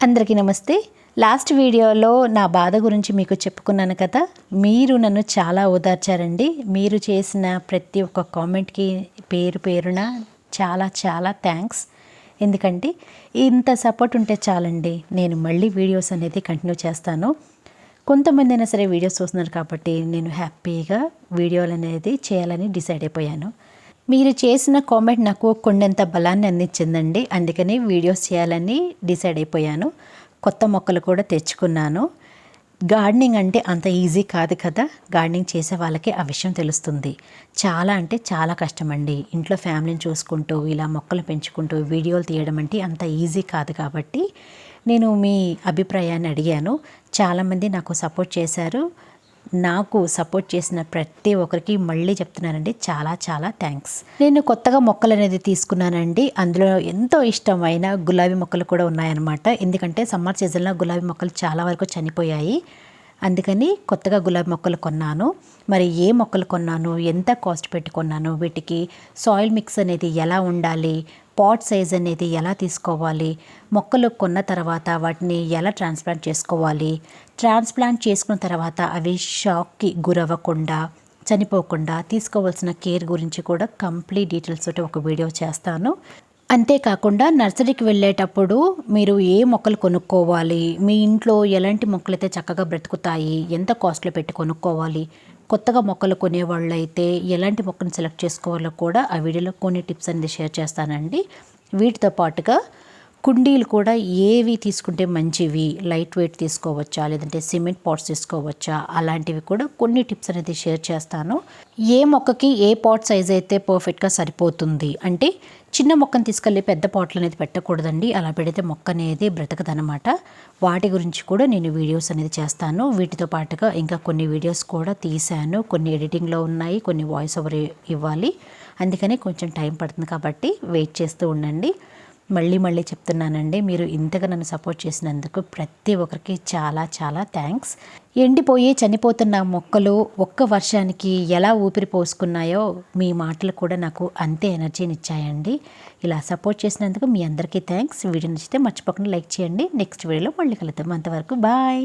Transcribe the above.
అందరికీ నమస్తే. లాస్ట్ వీడియోలో నా బాధ గురించి మీకు చెప్పుకున్నాను కదా మీరు నన్ను చాలా ఓదార్చారండి. మీరు చేసిన ప్రతి ఒక్క కామెంట్కి పేరు పేరున చాలా చాలా థ్యాంక్స్. ఎందుకంటే ఇంత సపోర్ట్ ఉంటే చాలండి నేను మళ్ళీ వీడియోస్ అనేది కంటిన్యూ చేస్తాను. కొంతమంది అయినా సరే వీడియోస్ చూస్తున్నారు కాబట్టి నేను హ్యాపీగా వీడియోలు అనేది చేయాలని డిసైడ్ అయిపోయాను. మీరు చేసిన కామెంట్ నాకు కొండంత బలాన్ని అందించిందండి. అందుకని వీడియోస్ చేయాలని డిసైడ్ అయిపోయాను. కొత్త మొక్కలు కూడా తెచ్చుకున్నాను. గార్డెనింగ్ అంటే అంత ఈజీ కాదు కదా. గార్డెనింగ్ చేసే వాళ్ళకి ఆ విషయం తెలుస్తుంది. చాలా అంటే చాలా కష్టమండి. ఇంట్లో ఫ్యామిలీని చూసుకుంటూ ఇలా మొక్కలు పెంచుకుంటూ వీడియోలు తీయడం అంటే అంత ఈజీ కాదు కాబట్టి నేను మీ అభిప్రాయాన్ని అడిగాను. చాలామంది నాకు సపోర్ట్ చేశారు. నాకు సపోర్ట్ చేసిన ప్రతి ఒక్కరికి మళ్ళీ చెప్తున్నానండి. చాలా చాలా థ్యాంక్స్ నేను కొత్తగా మొక్కలు అనేది తీసుకున్నానండి. అందులో ఎంతో ఇష్టమైన గులాబీ మొక్కలు కూడా ఉన్నాయన్నమాట. ఎందుకంటే సమ్మర్ సీజన్లో గులాబీ మొక్కలు చాలా వరకు చనిపోయాయి. అందుకని కొత్తగా గులాబీ మొక్కలు కొన్నాను. మరి ఏ మొక్కలు కొన్నాను? ఎంత కాస్ట్ పెట్టి కొన్నాను వీటికి సాయిల్ మిక్స్ అనేది ఎలా ఉండాలి? పాట్ సైజ్ అనేది ఎలా తీసుకోవాలి మొక్కలు కొన్న తర్వాత వాటిని ఎలా ట్రాన్స్ప్లాంట్ చేసుకోవాలి ట్రాన్స్ప్లాంట్ చేసుకున్న తర్వాత అవి షాక్కి గురవ్వకుండా చనిపోకుండా తీసుకోవాల్సిన కేర్ గురించి కూడా కంప్లీట్ డీటెయిల్స్ తోటి ఒక వీడియో చేస్తాను. అంతేకాకుండా నర్సరీకి వెళ్ళేటప్పుడు మీరు ఏ మొక్కలు కొనుక్కోవాలి? మీ ఇంట్లో ఎలాంటి మొక్కలైతే చక్కగా బ్రతుకుతాయి? ఎంత కాస్ట్లో పెట్టి కొనుక్కోవాలి? కొత్తగా మొక్కలు కొనేవాళ్ళైతే ఎలాంటి మొక్కను సెలెక్ట్ చేసుకోవాలో కూడా ఆ వీడియోలో కొన్ని టిప్స్ అనేది షేర్ చేస్తానండి. వీటితో పాటుగా కుండీలు కూడా ఏవి తీసుకుంటే మంచివి? లైట్ వెయిట్ తీసుకోవచ్చా? లేదంటే సిమెంట్ పాట్స్ తీసుకోవచ్చా? అలాంటివి కూడా కొన్ని టిప్స్ అనేది షేర్ చేస్తాను. ఏ మొక్కకి ఏ పాట్ సైజ్ అయితే పర్ఫెక్ట్గా సరిపోతుంది? అంటే చిన్న మొక్కను తీసుకెళ్ళి పెద్ద పాటలు అనేది పెట్టకూడదండి. అలా పెడితే మొక్క అనేది బ్రతకదనమాట వాటి గురించి కూడా నేను వీడియోస్ అనేది చేస్తాను. వీటితో పాటుగా ఇంకా కొన్ని వీడియోస్ కూడా తీశాను. కొన్ని ఎడిటింగ్లో ఉన్నాయి. కొన్ని వాయిస్ ఓవర్ ఇవ్వాలి. అందుకని కొంచెం టైం పడుతుంది కాబట్టి వెయిట్ చేస్తూ ఉండండి. మళ్ళీ మళ్ళీ చెప్తున్నానండి మీరు ఇంతగా నన్ను సపోర్ట్ చేసినందుకు ప్రతి ఒక్కరికి చాలా చాలా థ్యాంక్స్. ఎండిపోయి చనిపోతున్న మొక్కలు ఒక్క వర్షానికి ఎలా ఊపిరి పోసుకున్నాయో మీ మాటలు కూడా నాకు అంతే ఎనర్జీని ఇచ్చాయండి ఇలా సపోర్ట్ చేసినందుకు మీ అందరికీ థ్యాంక్స్. వీడియో నచ్చితే మర్చిపోకుండా లైక్ చేయండి. నెక్స్ట్ వీడియోలో మళ్ళీ కలుద్దాం. అంతవరకు బాయ్.